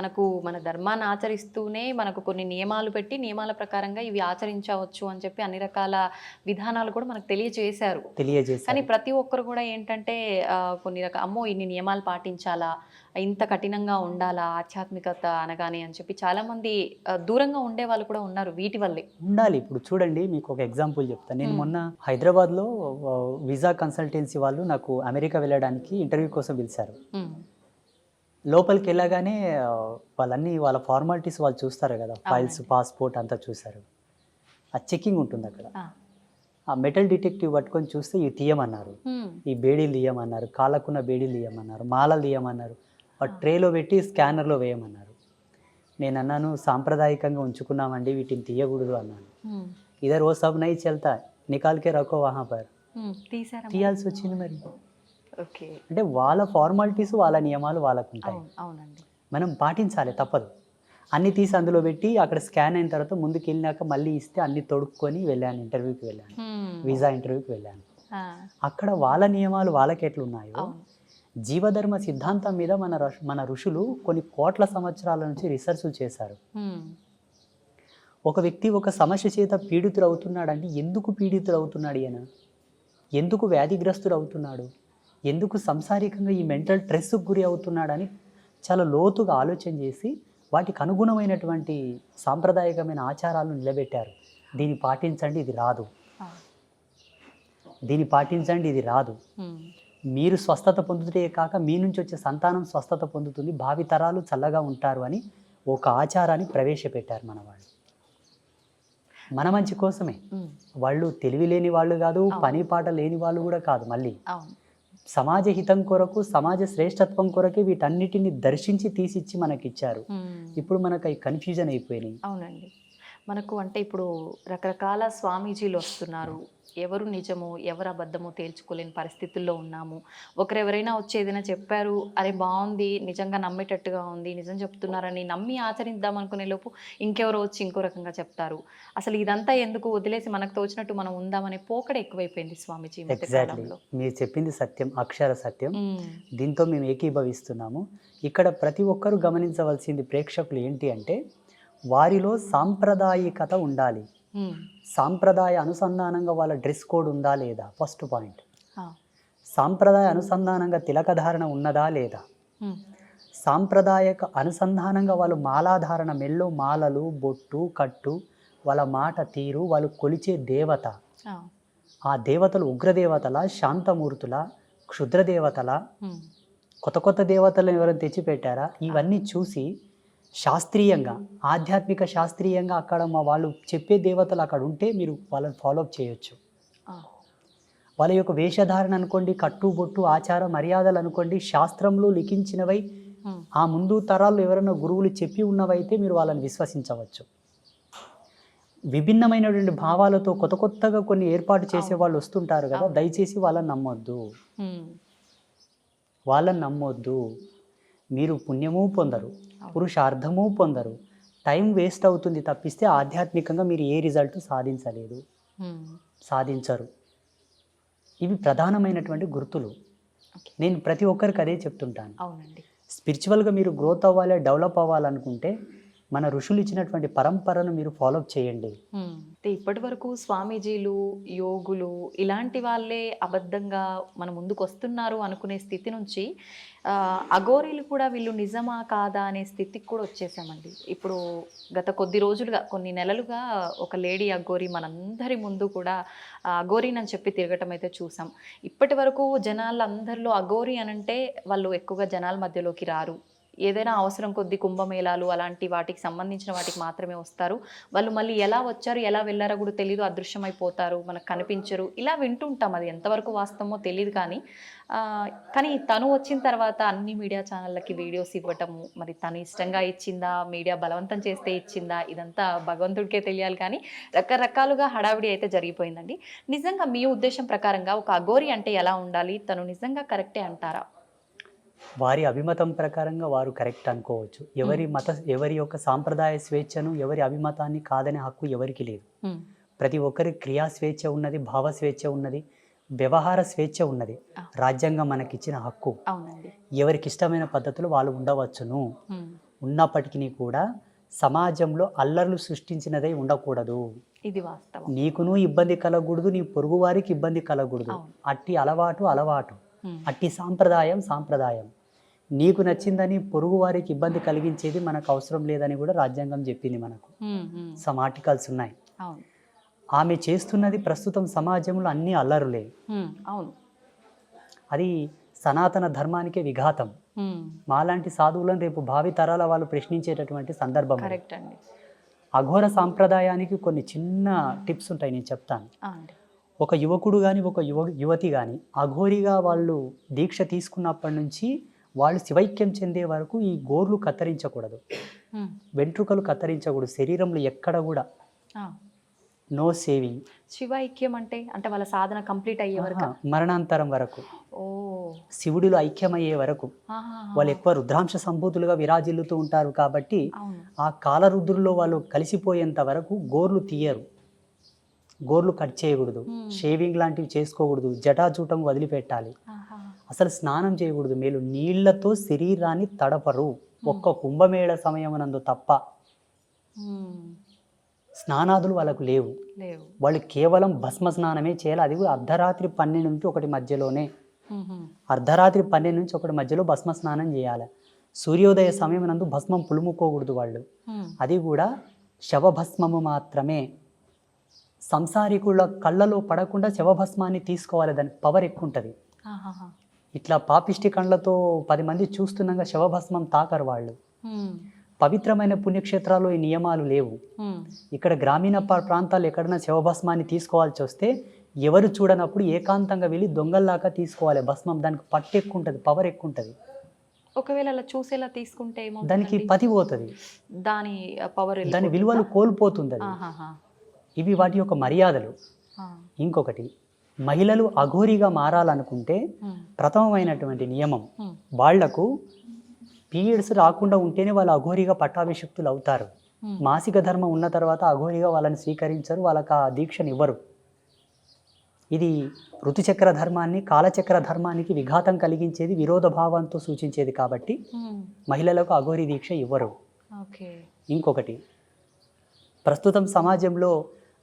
మనకు మన ధర్మాన్ని ఆచరిస్తూనే మనకు కొన్ని నియమాలు పెట్టి నియమాల ప్రకారంగా ఇవి ఆచరించవచ్చు అని చెప్పి అన్ని రకాల విధానాలు కూడా మనకు తెలియజేశారు. కానీ తెలియజేశారు ప్రతి ఒక్కరు కూడా ఏంటంటే కొన్ని రకాల అమ్మో ఇన్ని నియమాలు పాటించాలా? ఇంత కఠినంగా ఉండాలా? ఆధ్యాత్మికత అనగానే అని చెప్పి చాలా మంది ఆ, దూరంగా ఉండే వాళ్ళు కూడా ఉన్నారు వీటి వల్లే. ఉండాలి. ఇప్పుడు చూడండి మీకు ఒక ఎగ్జాంపుల్ చెప్తాను నేను. మొన్న హైదరాబాద్లో వీసా కన్సల్టెన్సీ వాళ్ళు నాకు అమెరికా వెళ్ళడానికి ఇంటర్వ్యూ కోసం పిలిచారు. లోపలికి వెళ్ళగానే వాళ్ళన్నీ వాళ్ళ ఫార్మాలిటీస్ వాళ్ళు చూస్తారు కదా. ఫైల్స్. పాస్పోర్ట్ అంతా చూస్తారు ఆ చెకింగ్ ఉంటుంది అక్కడ. ఆ, మెటల్ డిటెక్టివ్ పట్టుకొని చూస్తే ఇవి తీయమన్నారు. ఈ బేడీలు తీయమన్నారు. కాళ్ళకున్న బేడీలు తీయమన్నారు. మాలలు తీయమన్నారు. ఆ ట్రేలో పెట్టి స్కానర్లో వేయమన్నారు. నేను అన్నాను సాంప్రదాయకంగా ఉంచుకున్నామండి వీటిని తీయకూడదు అన్నాను. ఇదర్ ఓ సబ్ నై చల్తా. నికాల్కే రఖో వహా పర్. ఉమ్, తీసారా తీయాల్సి వచ్చింది మరి. అంటే వాళ్ళ ఫార్మాలిటీస్ వాళ్ళ నియమాలు వాళ్ళకు ఉంటాయి మనం పాటించాలి తప్పదు. అన్ని తీసి అందులో పెట్టి అక్కడ స్కాన్ అయిన తర్వాత ముందుకు వెళ్ళినాక మళ్ళీ ఇస్తే అన్ని తొడుక్కొని వెళ్ళాను ఇంటర్వ్యూకి వెళ్ళాను. వీసా ఇంటర్వ్యూకి వెళ్ళాను. అక్కడ వాళ్ళ నియమాలు వాళ్ళకి ఎట్లున్నాయో జీవధర్మ సిద్ధాంతం మీద మన మన ఋషులు కొన్ని కోట్ల సంవత్సరాల నుంచి రీసెర్చ్లు చేశారు. ఒక వ్యక్తి ఒక సమస్య చేత పీడితుడు అవుతున్నాడంటే ఎందుకు పీడితుడు అవుతున్నాడు ఈయన? ఎందుకు వ్యాధిగ్రస్తుడు అవుతున్నాడు? ఎందుకు సంసారికంగా ఈ మెంటల్ స్ట్రెస్కు గురి అవుతున్నాడని చాలా లోతుగా ఆలోచన చేసి వాటికి అనుగుణమైనటువంటి సాంప్రదాయకమైన ఆచారాలను నిలబెట్టారు. దీన్ని పాటించండి ఇది రాదు. దీన్ని పాటించండి ఇది రాదు. మీరు స్వస్థత పొందుతే కాక మీ నుంచి వచ్చే సంతానం స్వస్థత పొందుతుంది భావితరాలు చల్లగా ఉంటారు అని ఒక ఆచారాన్ని ప్రవేశపెట్టారు మన వాళ్ళు మన మంచి కోసమే. వాళ్ళు తెలివి లేని వాళ్ళు కాదు. పని పాట లేని వాళ్ళు కూడా కాదు మళ్ళీ. సమాజ హితం కొరకు సమాజ శ్రేష్టత్వం కొరకే వీటన్నిటిని దర్శించి తీసిచ్చి మనకిచ్చారు. ఉమ్. ఇప్పుడు మనకు అవి కన్ఫ్యూజన్ అయిపోయినాయి అవునండి. మనకు అంటే ఇప్పుడు రకరకాల స్వామీజీలు వస్తున్నారు ఎవరు నిజము ఎవరు అబద్ధమో తేల్చుకోలేని పరిస్థితుల్లో ఉన్నాము. ఒకరెవరైనా వచ్చి ఏదైనా చెప్పారు అరే బాగుంది నిజంగా నమ్మేటట్టుగా ఉంది నిజం చెప్తున్నారని నమ్మి ఆచరిద్దాం అనుకునే లోపు ఇంకెవరో వచ్చి ఇంకో రకంగా చెప్తారు. అసలు ఇదంతా ఎందుకు వదిలేసి మనకు తోచినట్టు మనం ఉందామనే పోకడ ఎక్కువైపోయింది స్వామీజీ మీరు చెప్పింది సత్యం అక్షర సత్యం. దీంతో మేము ఏకీభవిస్తున్నాము. ఇక్కడ ప్రతి ఒక్కరూ గమనించవలసింది ప్రేక్షకులు ఏంటి అంటే వారిలో సాంప్రదాయికత ఉండాలి. సాంప్రదాయ అనుసంధానంగా వాళ్ళ డ్రెస్ కోడ్ ఉందా లేదా? ఫస్ట్ పాయింట్ సాంప్రదాయ అనుసంధానంగా తిలకధారణ ఉన్నదా లేదా? ఉమ్, సాంప్రదాయక అనుసంధానంగా వాళ్ళు మాలాధారణ మెల్లో మాలలు బొట్టు కట్టు వాళ్ళ మాట తీరు వాళ్ళు కొలిచే దేవత. ఆ, దేవతలు ఉగ్రదేవతల శాంతమూర్తుల క్షుద్రదేవతల? ఉమ్, కొత్త కొత్త దేవతలను ఎవరైనా తెచ్చిపెట్టారా? ఇవన్నీ చూసి శాస్త్రీయంగా ఆధ్యాత్మిక శాస్త్రీయంగా అక్కడ మా వాళ్ళు చెప్పే దేవతలు అక్కడ ఉంటే మీరు వాళ్ళని ఫాలో అప్ చేయొచ్చు. వాళ్ళ యొక్క వేషధారణ అనుకోండి కట్టు బొట్టు ఆచార మర్యాదలు అనుకోండి శాస్త్రంలో లిఖించినవై ఆ ముందు తరాల్లో ఎవరైనా గురువులు చెప్పి ఉన్నవైతే మీరు వాళ్ళని విశ్వసించవచ్చు. విభిన్నమైనటువంటి భావాలతో కొత్త కొత్తగా కొన్ని ఏర్పాటు చేసే వాళ్ళు వస్తుంటారు కదా. దయచేసి వాళ్ళని నమ్మొద్దు. వాళ్ళని నమ్మొద్దు. మీరు పుణ్యము పొందరు. పురుషార్థము పొందరు. టైం వేస్ట్ అవుతుంది తప్పిస్తే ఆధ్యాత్మికంగా మీరు ఏ రిజల్ట్ సాధించలేదు. సాధించరు. ఇవి ప్రధానమైనటువంటి గుర్తులు. నేను ప్రతి ఒక్కరికి అదే చెప్తుంటాను. స్పిరిచువల్గా మీరు గ్రోత్ అవ్వాలి డెవలప్ అవ్వాలనుకుంటే మన ఋషులు ఇచ్చినటువంటి పరంపరను మీరు ఫాలో చేయండి. ఇప్పటి వరకు స్వామీజీలు యోగులు ఇలాంటి వాళ్ళే అబద్ధంగా మన ముందుకు వస్తున్నారు అనుకునే స్థితి నుంచి అఘోరీలు కూడా వీళ్ళు నిజమా కాదా అనే స్థితికి కూడా వచ్చేసామండి. ఇప్పుడు గత కొద్ది రోజులుగా కొన్ని నెలలుగా ఒక లేడీ అఘోరి మనందరి ముందు కూడా ఆ, అని చెప్పి తిరగటం అయితే చూసాం. ఇప్పటి వరకు జనాలందరిలో అఘోరీ అనంటే వాళ్ళు ఎక్కువగా జనాల మధ్యలోకి రారు. ఏదైనా అవసరం కొద్ది కుంభమేళాలు అలాంటి వాటికి సంబంధించిన వాటికి మాత్రమే వస్తారు. వాళ్ళు మళ్ళీ ఎలా వచ్చారు ఎలా వెళ్ళారో కూడా తెలియదు అదృశ్యమైపోతారు మనకు కనిపించరు. ఇలా వింటుంటాం అది ఎంతవరకు వాస్తవమో తెలియదు కానీ కానీ తను వచ్చిన తర్వాత అన్ని మీడియా ఛానళ్ళకి వీడియోస్ ఇవ్వటము మరి తను ఇష్టంగా ఇచ్చిందా మీడియా బలవంతం చేస్తే ఇచ్చిందా ఇదంతా భగవంతుడికే తెలియాలి కానీ రకరకాలుగా హడావిడి అయితే జరిగిపోయిందండి. నిజంగా మీ ఉద్దేశం ప్రకారంగా ఒక అఘోరి అంటే ఎలా ఉండాలి? తను నిజంగా కరెక్టే అంటారా? వారి అభిమతం ప్రకారంగా వారు కరెక్ట్ అనుకోవచ్చు. ఎవరి మత ఎవరి యొక్క సాంప్రదాయ స్వేచ్ఛను ఎవరి అభిమతాన్ని కాదనే హక్కు ఎవరికి లేదు. ప్రతి ఒక్కరి క్రియా స్వేచ్ఛ ఉన్నది భావ స్వేచ్ఛ ఉన్నది వ్యవహార స్వేచ్ఛ ఉన్నది. రాజ్యాంగం మనకిచ్చిన హక్కు. ఎవరికి ఇష్టమైన పద్ధతులు వాళ్ళు ఉండవచ్చును. ఉన్నప్పటికీ కూడా సమాజంలో అల్లర్లు సృష్టించినదై ఉండకూడదు. ఇది వాస్తవం. నీకును ఇబ్బంది కలగకూడదు నీ పొరుగు వారికి ఇబ్బంది కలగకూడదు. అట్టి అలవాటు అలవాటు. అట్టి సాంప్రదాయం సాంప్రదాయం. నీకు నచ్చిందని పొరుగు వారికి ఇబ్బంది కలిగించేది మనకు అవసరం లేదని కూడా రాజ్యాంగం చెప్పింది మనకు. సమ్ ఆర్టికల్స్ ఉన్నాయి. ఆమె చేస్తున్నది ప్రస్తుతం సమాజంలో అన్ని అల్లరులే. అవును. అది సనాతన ధర్మానికే విఘాతం. మాలాంటి సాధువులను రేపు భావి తరాల వాళ్ళు ప్రశ్నించేటటువంటి సందర్భం. కరెక్ట్ అండి. అఘోర సాంప్రదాయానికి కొన్ని చిన్న టిప్స్ ఉంటాయి నేను చెప్తాను. ఒక యువకుడు కానీ ఒక యువ యువతి కానీ అఘోరిగా వాళ్ళు దీక్ష తీసుకున్నప్పటి నుంచి వాళ్ళు శివైక్యం చెందే వరకు ఈ గోర్లు కత్తిరించకూడదు. ఉమ్, వెంట్రుకలు కత్తిరించకూడదు. శరీరంలో ఎక్కడ కూడా. నో సేవింగ్ శివ ఐక్యం అంటే అంటే వాళ్ళ సాధన కంప్లీట్ అయ్యే వరకు? మరణాంతరం వరకు. శివుడిలో ఐక్యమయ్యే వరకు. వాళ్ళు ఎక్కువ రుద్రాంశ సంభూతులుగా విరాజిల్లుతూ ఉంటారు కాబట్టి ఆ కాలరుద్రుల్లో వాళ్ళు కలిసిపోయేంత వరకు గోర్లు తీయరు. గోర్లు కట్ చేయకూడదు. Hmm. షేవింగ్ లాంటివి చేసుకోకూడదు. జటాజూటం వదిలిపెట్టాలి. అసలు స్నానం చేయకూడదు. మేలు నీళ్ళతో శరీరాన్ని తడపరు. ఒక్క కుంభమేళ సమయమునందు తప్ప. స్నానాదులు వాళ్ళకు లేవు. వాళ్ళు కేవలం భస్మ స్నానమే చేయాలి. అది కూడా అర్ధరాత్రి పన్నెండు నుంచి ఒకటి మధ్యలోనే. అర్ధరాత్రి పన్నెండు నుంచి ఒకటి మధ్యలో భస్మ స్నానం చేయాలి. సూర్యోదయ సమయం నందు భస్మం పులుముకోకూడదు వాళ్ళు. అది కూడా శవభస్మము మాత్రమే. సంసారికుల కళ్ళలో పడకుండా శవభస్మాన్ని తీసుకోవాలి. దానికి పవర్ ఎక్కువ ఉంటుంది. ఇట్లా పాపిష్టి కళ్ళతో పది మంది చూస్తున్నాగా శవభస్మం తాకరు వాళ్ళు. పవిత్రమైన పుణ్యక్షేత్రాల్లో ఈ నియమాలు లేవు. ఇక్కడ గ్రామీణ పా- ప్రాంతాల్లో ఎక్కడైనా శవభస్మాన్ని తీసుకోవాల్సి వస్తే ఎవరు చూడనప్పుడు ఏకాంతంగా వెళ్ళి దొంగల్లాగా తీసుకోవాలి. భస్మం దానికి పట్టు ఎక్కువ ఉంటుంది పవర్ ఎక్కువ ఉంటుంది ఒకవేళ అలా చూసేలా తీసుకుంటే దానికి? పతి పోతుంది. దాని పవర్ దాని విలువలు కోల్పోతుంది అది ఇవి వాటి యొక్క మర్యాదలు. ఇంకొకటి మహిళలు అఘోరిగా మారాలనుకుంటే ప్రథమమైనటువంటి నియమం వాళ్ళకు పీరియడ్స్ రాకుండా ఉంటేనే వాళ్ళు అఘోరిగా పట్టాభిషిక్తులు అవుతారు. మాసిక ధర్మం ఉన్న తర్వాత అఘోరిగా వాళ్ళని స్వీకరించరు వాళ్ళకి ఆ దీక్షను ఇవ్వరు. ఇది ఋతుచక్ర ధర్మాన్ని కాలచక్ర ధర్మానికి విఘాతం కలిగించేది విరోధ భావంతో సూచించేది కాబట్టి మహిళలకు అఘోరి దీక్ష ఇవ్వరు. ఇంకొకటి ప్రస్తుతం సమాజంలో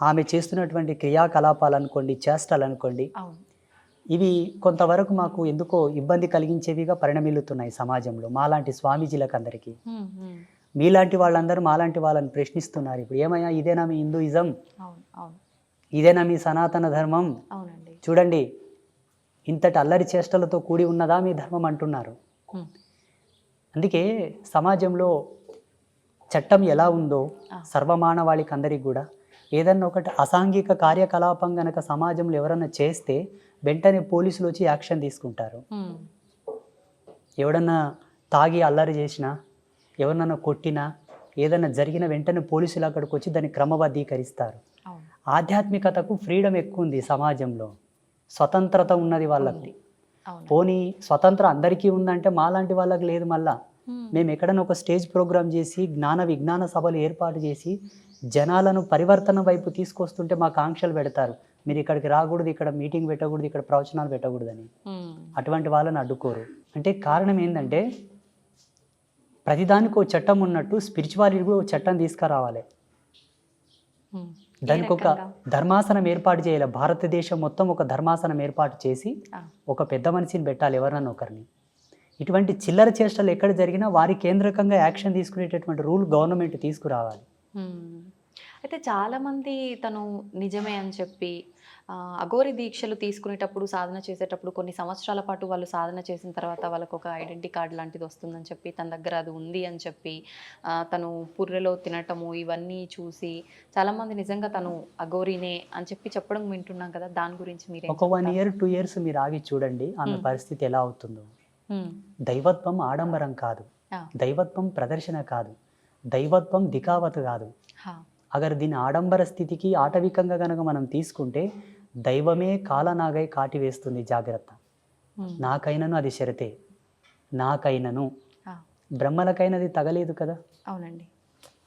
ఆమె చేస్తున్నటువంటి క్రియాకలాపాలు అనుకోండి చేష్టలు అనుకోండి ఇవి కొంతవరకు మాకు ఎందుకో ఇబ్బంది కలిగించేవిగా పరిణమిల్లుతున్నాయి సమాజంలో మాలాంటి స్వామీజీలకు అందరికీ. మీలాంటి వాళ్ళందరూ మాలాంటి వాళ్ళని ప్రశ్నిస్తున్నారు. ఇప్పుడు ఏమయ్యా ఇదేనా మీ హిందూయిజం? ఇదేనా మీ సనాతన ధర్మం? చూడండి ఇంతటి అల్లరి చేష్టలతో కూడి ఉన్నదా మీ ధర్మం అంటున్నారు. అందుకే సమాజంలో చట్టం ఎలా ఉందో. సర్వమానవాళికి అందరికి కూడా ఏదన్నా ఒకటి అసాంఘిక కార్యకలాపం గనక సమాజంలో ఎవరన్నా చేస్తే వెంటనే పోలీసులు వచ్చి యాక్షన్ తీసుకుంటారు. ఎవడన్నా తాగి అల్లరి చేసినా ఎవరినన్నా కొట్టినా ఏదన్నా జరిగిన వెంటనే పోలీసులు అక్కడికి వచ్చి దాన్ని క్రమబద్ధీకరిస్తారు. ఆధ్యాత్మికతకు ఫ్రీడమ్ ఎక్కువ ఉంది సమాజంలో. స్వతంత్రత ఉన్నది వాళ్ళకి. పోనీ స్వతంత్రం అందరికీ ఉందంటే మాలాంటి వాళ్ళకి లేదు మళ్ళా. మేము ఎక్కడైనా ఒక స్టేజ్ ప్రోగ్రామ్ చేసి జ్ఞాన విజ్ఞాన సభలు ఏర్పాటు చేసి జనాలను పరివర్తన వైపు తీసుకొస్తుంటే మాకు ఆంక్షలు పెడతారు. మీరు ఇక్కడికి రాకూడదు ఇక్కడ మీటింగ్ పెట్టకూడదు ఇక్కడ ప్రవచనాలు పెట్టకూడదని. ఉమ్, అటువంటి వాళ్ళని అడ్డుకోరు. అంటే కారణం ఏంటంటే ప్రతిదానికి ఒక చట్టం ఉన్నట్టు స్పిరిచువాలిటీ కూడా ఒక చట్టం తీసుకురావాలి. ఏ దానికి ఒక? ధర్మాసనం ఏర్పాటు చేయాలి. భారతదేశం మొత్తం ఒక ధర్మాసనం ఏర్పాటు చేసి ఒక పెద్ద మనిషిని పెట్టాలి ఎవరన్నా ఒకరిని. ఇటువంటి చిల్లర చేష్టలు ఎక్కడ జరిగినా వారి కేంద్రకంగా యాక్షన్ తీసుకునేటటువంటి రూల్ గవర్నమెంట్ తీసుకురావాలి. అయితే చాలామంది తను నిజమే అని చెప్పి అఘోరి దీక్షలు తీసుకునేటప్పుడు సాధన చేసేటప్పుడు కొన్ని సంవత్సరాల పాటు వాళ్ళు సాధన చేసిన తర్వాత వాళ్ళకు ఒక ఐడెంటిటీ కార్డ్ లాంటిది వస్తుందని చెప్పి తన దగ్గర అది ఉంది అని చెప్పి తను పుర్రెలో తినటము ఇవన్నీ చూసి చాలామంది నిజంగా తను అఘోరినే అని చెప్పి చెప్పడం వింటున్నాం కదా దాని గురించి మీరే ఒక వన్ ఇయర్ టూ ఇయర్స్ మీరు ఆగి చూడండి ఆమె పరిస్థితి ఎలా అవుతుందో. దైవత్వం ఆడంబరం కాదు. దైవత్వం ప్రదర్శన కాదు. దైవత్వం దికావత్ కాదు. అగర్ దీని ఆడంబర స్థితికి ఆటవికంగా గనక మనం తీసుకుంటే దైవమే కాలనాగై కాటివేస్తుంది జాగ్రత్త. నాకైనను అది షరతే. నాకైనను. బ్రహ్మలకైనది తగలేదు కదా? అవునండి.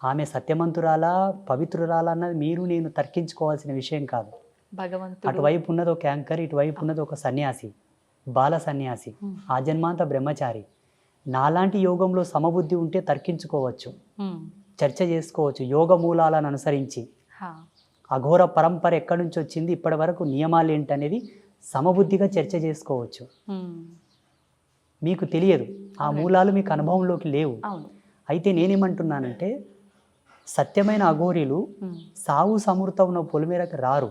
ఆమె సత్యమంతురాలా పవిత్రురాలా అన్నది మీరు నేను తర్కించుకోవాల్సిన విషయం కాదు. భగవంతుడు అటువైపు ఉన్నది ఒక యాంకర్ ఇటువైపు ఉన్నది ఒక సన్యాసి. బాల సన్యాసి ఉమ్, ఆ జన్మాంత బ్రహ్మచారి. నాలాంటి యోగంలో సమబుద్ధి ఉంటే తర్కించుకోవచ్చు చర్చ చేసుకోవచ్చు యోగ మూలాలను అనుసరించి. అఘోర పరంపర ఎక్కడి నుంచి వచ్చింది ఇప్పటి వరకు నియమాలు ఏంటనేది సమబుద్ధిగా చర్చ చేసుకోవచ్చు. మీకు తెలియదు ఆ మూలాలు మీకు అనుభవంలోకి లేవు. అయితే నేనేమంటున్నానంటే సత్యమైన అఘోరీలు సావు సమృత ఉన్న పొలిమేరకు రారు.